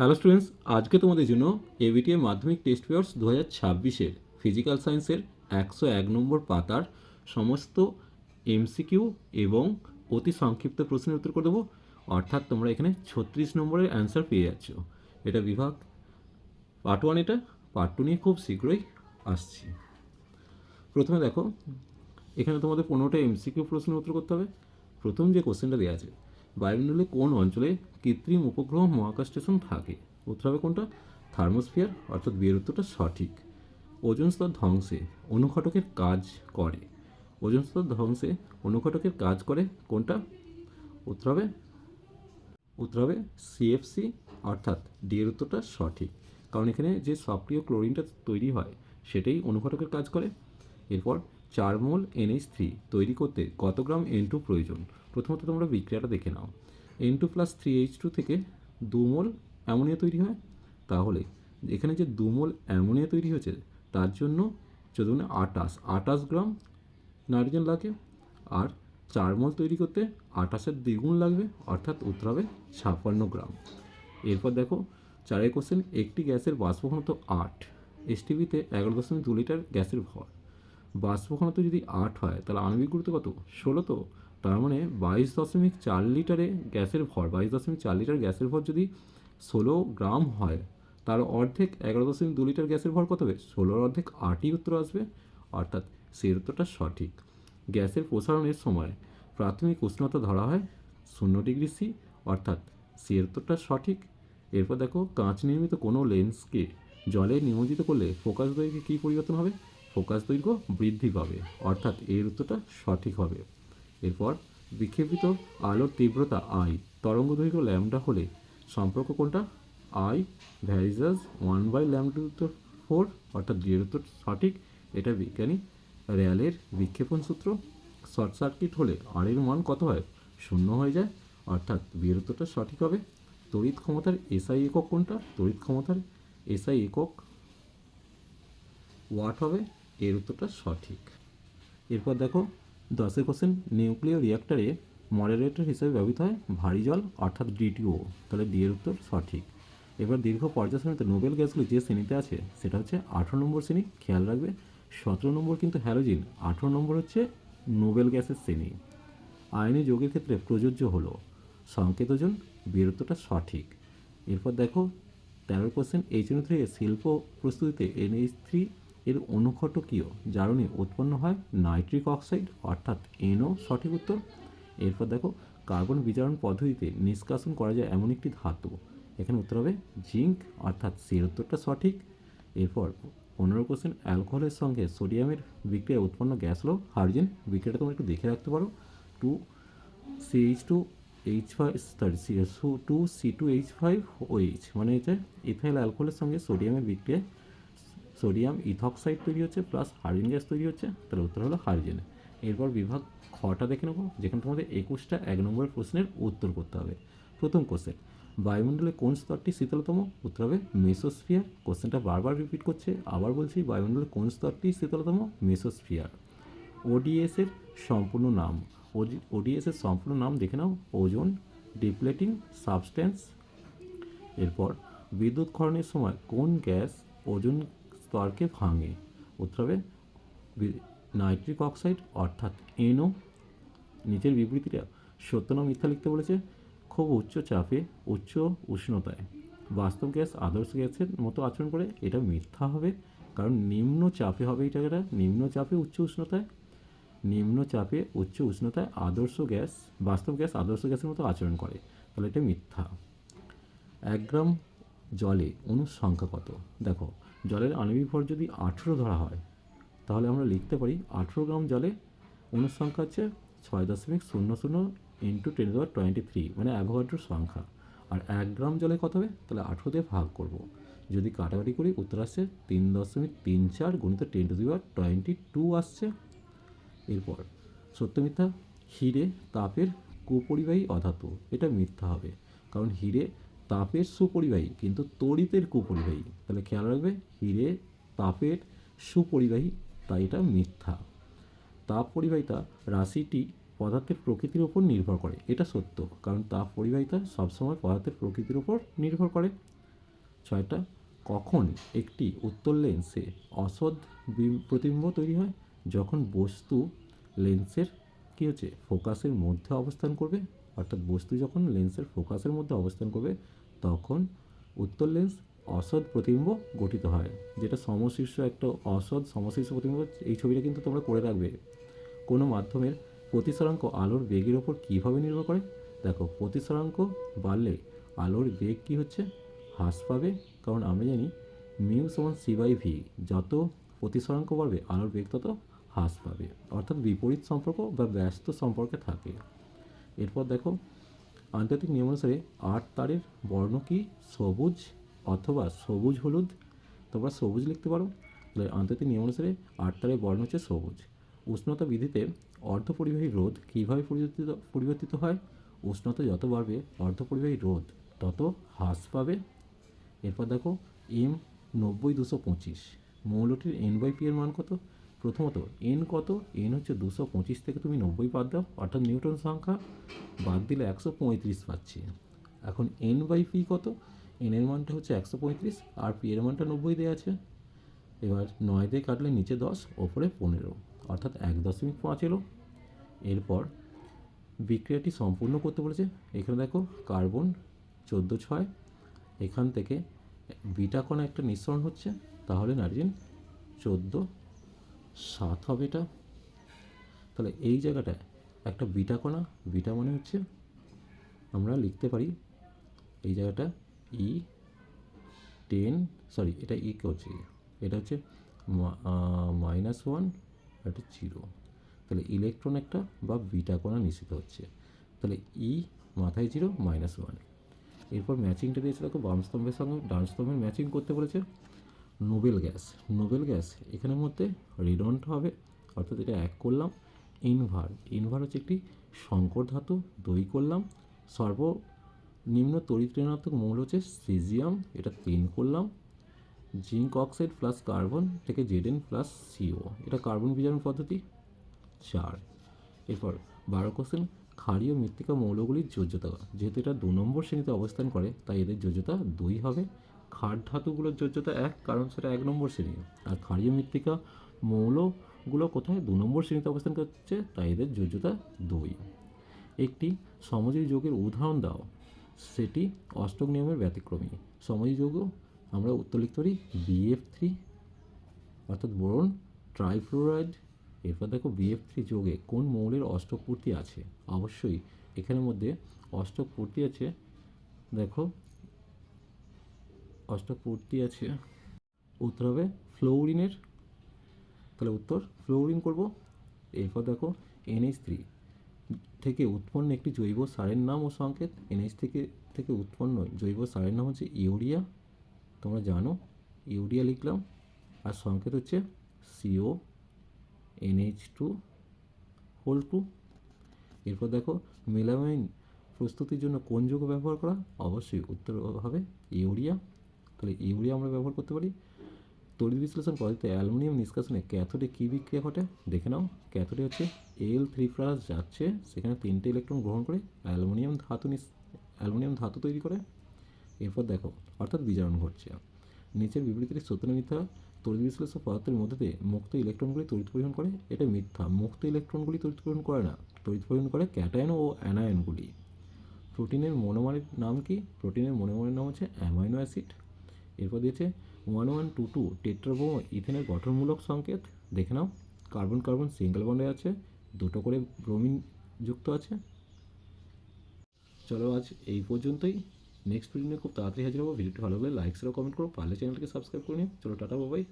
Hello students আজকে তোমাদের জন্য এবিটিএ মাধ্যমিক টেস্ট পেপার্স দু হাজার ছাব্বিশের ফিজিক্যাল সায়েন্সের একশো এক নম্বর পাতার সমস্ত এমসিকিউ এবং অতি সংক্ষিপ্ত প্রশ্নের উত্তর করে দেবো। অর্থাৎ তোমরা এখানে ছত্রিশ নম্বরের অ্যান্সার পেয়ে যাচ্ছ। এটা বিভাগ পার্ট ওয়ান এটা পার্ট টু নিয়ে খুব শীঘ্রই আসছি। প্রথমে দেখো, এখানে তোমাদের পনেরোটা এমসিকিউ প্রশ্নের উত্তর করতে হবে। প্রথম যে কোশ্চেনটা দেওয়া আছে বায়ুমণ্ডলে কোন অঞ্চলে কৃত্রিম উপগ্রহ মহাকাশ স্টেশন থাকে? উত্তর হবে কোনটা? থার্মোস্ফিয়ার, অর্থাৎ বিয়ের উত্তরটা সঠিক। ওজন স্তর ধ্বংসে অনুঘটকের কাজ করে। ওজন স্তর ধ্বংসে অনুঘটকের কাজ করে কোনটা? উত্তর হবে উত্তর হবে সিএফসি অর্থাৎ ডি এর উত্তরটা সঠিক। কারণ এখানে যে সক্রিয় ক্লোরিনটা তৈরি হয়, সেটাই অনুঘটকের কাজ করে। এরপর চার মোল এনএইচ থ্রি তৈরি করতে কত গ্রাম এন টু প্রয়োজন? প্রথমত তোমরা বিক্রিয়াটা দেখে নাও। N two plus three H two থেকে দু মোল অ্যামোনিয়া তৈরি হয়। তাহলে এখানে যে দু মোল অ্যামোনিয়া তৈরি হয়েছে, তার জন্য চোদ্দ আটাশ আটাশ গ্রাম নাইট্রোজেন লাগে আর চার মোল তৈরি করতে আটাশের দ্বিগুণ লাগবে, অর্থাৎ উত্তর হবে ছাপ্পান্ন গ্রাম। এরপর দেখো চারের কোশ্চেন একটি গ্যাসের বাষ্প ঘনত্ব আট এসটিভিতে এগারো দশমিক দু লিটার গ্যাসের ভর। বাষ্প ঘনত্ব যদি আট হয়, তাহলে আণবিক গুরুত্ব কত? ষোলো তো। তার মানে বাইশ দশমিক চার লিটারে গ্যাসের ভর, বাইশ দশমিক চার লিটার গ্যাসের ভর যদি ষোলো গ্রাম হয়, তার অর্ধেক এগারো দশমিক দু লিটার গ্যাসের ভর কত হবে? ষোলোর অর্ধেক আটই উত্তর আসবে। অর্থাৎ সেই উত্তরটা সঠিক। গ্যাসের প্রসারণের সময় প্রাথমিক উষ্ণতা ধরা হয় শূন্য ডিগ্রি সি, অর্থাৎ সি উত্তরটা সঠিক। এরপর দেখো, কাঁচ নির্মিত কোনো লেন্সকে জলে নিমজ্জিত করলে ফোকাস দৈর্ঘ্যে কী পরিবর্তন হবে? ফোকাস দৈর্ঘ্য বৃদ্ধি পাবে, অর্থাৎ এর উত্তরটা সঠিক হবে। এরপর বিক্ষেপিত আলোর তীব্রতা আই তরঙ্গ দৈর্ঘ্য ল্যামডা হলে সম্পর্ক কোনটা? I varies as one by lambda উত্তর ফোর অর্থাৎ ডি এর উত্তর সঠিক, এটা বিজ্ঞানী র্যালের বিক্ষেপণ সূত্র। শর্ট সার্কিট হলে আর এর মান কত হয়? শূন্য হয়ে যায়, অর্থাৎ বিয়ের উত্তরটা সঠিক হবে। তড়িৎ ক্ষমতার এসআই একক কোনটা? তড়িৎ ক্ষমতার এসআই একক ওয়াট হবে। এর উত্তরটা সঠিক। এরপর দেখো, দশের কোশ্চেন নিউক্লিয় রিয়াক্টরে মডারেটর হিসেবে ব্যবহৃত হয় ভারী জল, অর্থাৎ ডিটিও তাহলে ডি এর উত্তর সঠিক। এবার দীর্ঘ পর্যায়সারণীতে নোবেল গ্যাসগুলি যে শ্রেণীতে আছে, সেটা হচ্ছে আঠেরো নম্বর শ্রেণি, খেয়াল রাখবে। সতেরো নম্বর কিন্তু হ্যালোজিন আঠেরো নম্বর হচ্ছে নোবেল গ্যাসের শ্রেণি। আয়নি যোগের ক্ষেত্রে প্রযোজ্য হলো সংকেতজন বীরত্বটা সঠিক। এরপর দেখো, তেরো কোশ্চেন এইচ এন থ্রি শিল্প প্রস্তুতিতে এন এইচ থ্রি এর অনুঘটকীয় জারণে উৎপন্ন হয় নাইট্রিক অক্সাইড, অর্থাৎ এনও সঠিক উত্তর। এরপর দেখো, কার্বন বিজারণ পদ্ধতিতে নিষ্কাশন করা যায় এমন একটি ধাতু। এখানে উত্তর হবে জিঙ্ক, অর্থাৎ সির উত্তরটা সঠিক। এরপর পনেরো কোশ্চেন, অ্যালকোহলের সঙ্গে সোডিয়ামের বিক্রিয়া উৎপন্ন গ্যাস হলো হাইড্রোজেন। বিক্রিয়াটা তোমরা একটু দেখে রাখতে পারো। Two CH two H five sorry two C two H five O H মানে হচ্ছে ইথাইল অ্যালকোহলের সঙ্গে সোডিয়ামের বিক্রিয়ায় সোডিয়াম ইথক্সাইড তৈরি হচ্ছে, প্লাস হাইড্রোজেন গ্যাস তৈরি হচ্ছে তাহলে উত্তর হলো হাইড্রোজেন। এরপর বিভাগ খটা দেখে নেব যেখানে তোমাদের একুশটা এক নম্বরের প্রশ্নের উত্তর করতে হবে। প্রথম কোশ্চেন বায়ুমণ্ডলে কোন স্তরটি শীতলতম? উত্তর হবে মেসোস্ফিয়ার। কোশ্চেনটা বারবার রিপিট করছে, আবার বলছি বায়ুমণ্ডলে কোন স্তরটি শীতলতম? মেসোস্ফিয়ার। ওডিএস এর সম্পূর্ণ নাম ওডিএস এর সম্পূর্ণ নাম দেখে নাও, ওজন, ডিপ্লেটিং সাবস্ট্যান্স এরপর, বিদ্যুৎ ক্ষরণের সময় কোন গ্যাস ওজন স্তরকে ভাঙে। উত্তর নাইট্রিক অক্সাইড, অর্থাৎ এনও, নিচের বিবৃতিটা সত্য না মিথ্যা লিখতে বলেছে, খুব উচ্চ চাপে, উচ্চ উষ্ণতায়। বাস্তব গ্যাস, আদর্শ গ্যাসের মতো আচরণ করে এটা মিথ্যা হবে, কারণ নিম্ন চাপে হবে এটা এটা নিম্ন চাপে উচ্চ উষ্ণতায়, নিম্ন চাপে উচ্চ উষ্ণতায় আদর্শ গ্যাস, বাস্তব গ্যাস, আদর্শ গ্যাসের মতো আচরণ করে। তাহলে এটা মিথ্যা। এক গ্রাম জলে অণুর সংখ্যা কত? দেখো জলের আণবিক ভর যদি আঠেরো ধরা হয়, তাহলে আমরা লিখতে পারি আঠেরো গ্রাম জলে অণুর সংখ্যা হচ্ছে ছয় দশমিক শূন্য শূন্য ইন্টু টেন দেওয়ার টোয়েন্টি থ্রি মানে অ্যাভোগাড্রোর সংখ্যা। আর এক গ্রাম জলে কত হবে? তাহলে আঠেরো দিয়ে ভাগ করব। যদি কাটাকাটি করি, উত্তর আসছে তিন দশমিক তিন চার গণিত টেন টু দেওয়ার টোয়েন্টি টু আসছে। এরপর, সত্য মিথ্যা, হিরে, তাপের কুপরিবাহী অধাতু, এটা মিথ্যা হবে। কারণ হিরে তাপের সুপরিবাহী, কিন্তু তড়িতের কুপরিবাহী। তাহলে খেয়াল রাখবে, হিরে, তাপের সুপরিবাহী, তাই এটা মিথ্যা। তাপ পরিবাহিতা রাশিটি পদার্থের প্রকৃতির উপর নির্ভর করে, এটা সত্য, কারণ তাপ পরিবাহিতা সবসময় পদার্থের প্রকৃতির উপর নির্ভর করে। ছয়টা, কখন একটি উত্তর লেন্সে বিম- প্রতিবিম্ব তৈরি হয়? যখন বস্তু লেন্সের, কী হচ্ছে, ফোকাসের মধ্যে অবস্থান করবে? অর্থাৎ বস্তু যখন লেন্সের ফোকাসের মধ্যে অবস্থান করবে তখন উত্তর লেন্স অসৎ প্রতিবিম্ব গঠিত হয়, যেটা সমশীর্ষ একটা অসৎ সমশীর্ষ প্রতিবিম্ব, এই ছবিটা কিন্তু তোমরা করে রাখবে। কোনো মাধ্যমের প্রতিসরাঙ্ক আলোর বেগের ওপর কীভাবে নির্ভর করে? দেখো, প্রতিসরাঙ্ক বাড়লে আলোর বেগ কী হচ্ছে? হ্রাস পাবে, কারণ আমরা জানি মিউ সমান সি বাই ভি, যত প্রতিসরাঙ্ক বাড়বে, আলোর বেগ তত হ্রাস পাবে। অর্থাৎ বিপরীত সম্পর্ক বা ব্যস্ত সম্পর্কে থাকে। এরপর দেখো আন্তর্জাতিক নিয়ম অনুসারে আট তারের বর্ণ কি? সবুজ অথবা সবুজ হলুদ? তোমরা সবুজ লিখতে পারো। আন্তর্জাতিক নিয়ম অনুসারে আট তারের বর্ণ হচ্ছে সবুজ। উষ্ণতা বৃদ্ধিতে অর্ধপরিবাহী রোধ কীভাবে পরিবর্তিত পরিবর্তিত হয়? উষ্ণতা যত বাড়বে, অর্ধপরিবাহী রোধ তত হ্রাস পাবে। এরপর দেখো, এম নব্বই দুশো পঁচিশ। মৌলটির এন বাই পি এর মান কত? প্রথমত এন কত? এন হচ্ছে দুশো পঁচিশ থেকে তুমি নব্বই বাদ দাও, অর্থাৎ নিউটন সংখ্যা, বাদ দিলে একশো পঁয়ত্রিশ পাচ্ছি। এখন এন বাই পি কত? এন এর মানটা হচ্ছে একশো পঁয়ত্রিশ, আর পি এর মানটা নব্বই দেওয়া আছে। এবার নয় দিয়ে কাটলে নিচে দশ, ওপরে পনেরো, অর্থাৎ এক দশমিক পাঁচ এলো। এরপর বিক্রিয়াটি সম্পূর্ণ করতে বলেছে। এখানে দেখো, কার্বন চোদ্দ ছয়, এখান থেকে বিটা একটা নিঃসরণ হচ্ছে, তাহলে নাইট্রোজেন চোদ্দ সাত হবে এটা। তাহলে এই জায়গাটায় একটা বিটা কণা, বিটা মানে হচ্ছে আমরা লিখতে পারি এই জায়গাটা ই টেন সরি এটা ই করছি। এটা হচ্ছে মাইনাস ওয়ান, এটা জিরো। তাহলে ইলেকট্রন একটা বা বিটা কণা নিশ্চিত হচ্ছে। তাহলে ই মাথায় জিরো, মাইনাস ওয়ান। এরপর ম্যাচিংটা দিয়েছে দেখো, বাম স্তম্ভের সঙ্গে ডান স্তম্ভের ম্যাচিং করতে বলেছে। Nobel gas. নোবেল গ্যাস এখানের মধ্যে রিডন্ট হবে, অর্থাৎ এটা এক করলাম, ইনভার। ইনভার হচ্ছে একটি সংকর ধাতু, দই করলাম। সর্বনিম্ন তড়িৎ ঋণাত্মক মৌল হচ্ছে সিজিয়াম এটা তিন করলাম। জিঙ্ক অক্সাইড প্লাস কার্বন থেকে জেডেন প্লাস সিও এটা কার্বন বিজারণ পদ্ধতি চার। এরপর বারো কোশ্চেন, ক্ষারীয় মৃত্তিকা মৌলগুলির যোজ্যতা। যেহেতু এটা দু নম্বর শ্রেণীতে অবস্থান করে, তাই এদের যোজ্যতা দুই হবে। ক্ষার ধাতুগুলোর যোজ্যতা এক, কারণ সেটা এক নম্বর শ্রেণি। আর ক্ষারীয় মৃত্তিকা মৌলগুলো কোথায়? দু নম্বর শ্রেণীতে অবস্থান করছে, তাই এদের যোজ্যতা দুই। একটি সমযোজী যোগের উদাহরণ দাও। সেটি অষ্টক নিয়মের ব্যতিক্রমী। সমযোজী যৌগ, আমরা উত্তর লিখতে পারি বিএফ থ্রি অর্থাৎ বোরন ট্রাইফ্লোরাইড। এরপর দেখো বিএফ থ্রি যোগে কোন মৌলের অষ্টক পূর্তি আছে? অবশ্যই এখানের মধ্যে অষ্টক পূর্তি আছে। দেখো অষ্টক পূর্তি আছে। উত্তর হবে ফ্লোরিনের। তাহলে উত্তর, ফ্লোরিন করব। এরপর দেখো এনএইচ থ্রি থেকে উৎপন্ন একটি জৈব সারের নাম ও সংকেত। এনএইচ থেকে থেকে উৎপন্ন জৈব সারের নাম হচ্ছে ইউরিয়া। তোমরা জানো, ইউরিয়া লিখলাম। আর সংকেত হচ্ছে CO NH two whole two এরপর দেখো, মেলামাইন প্রস্তুতির জন্য কোন যৌগ ব্যবহার করা? অবশ্যই উত্তর হবে ইউরিয়া। তাহলে ইউরিয়া আমরা ব্যবহার করতে পারি। তড়িৎ বিশ্লেষণ পদ্ধতিতে অ্যালুমিনিয়াম নিষ্কাশনে ক্যাথোডে কী বিক্রিয়া ঘটে? দেখে নাও, ক্যাথোডে হচ্ছে এল থ্রি প্লাস যাচ্ছে, সেখানে তিনটে ইলেকট্রন গ্রহণ করে অ্যালুমিনিয়াম ধাতু অ্যালুমিনিয়াম ধাতু তৈরি করে। এরপর দেখো, অর্থাৎ বিজারণ ঘটছে। নিচের বিবৃতিটি সত্য মিথ্যা, তড়িৎ বিশ্লেষণ পদার্থের মধ্যে দিয়ে মুক্ত ইলেকট্রনগুলি তড়িৎ পরিবহন করে। এটা মিথ্যা, মুক্ত ইলেকট্রনগুলি তড়িৎ পরিবহন করে না। তড়িৎ পরিবহন করে ক্যাটায়ন ও অ্যানায়নগুলি। প্রোটিনের মনোমারের নাম কি? প্রোটিনের মনোমারের নাম হচ্ছে অ্যামাইনো অ্যাসিড। এরপর দিয়েছে one one two two tetrabromo ইথেনের গঠনমূলক সংকেত। দেখে নাও, কার্বন কার্বন সিঙ্গেল বন্ডে আছে, দুটো করে ব্রোমিন যুক্ত আছে। চলো আজ এই পর্যন্তই। নেক্সট ভিডিও নিয়ে খুব তাড়াতাড়ি হাজির হব। ভিডিওটি ভালো লাগলে লাইক শেয়ার কমেন্ট করো। পারলে চ্যানেলকে সাবস্ক্রাইব করে নিও। চলো, টাটা বাবাই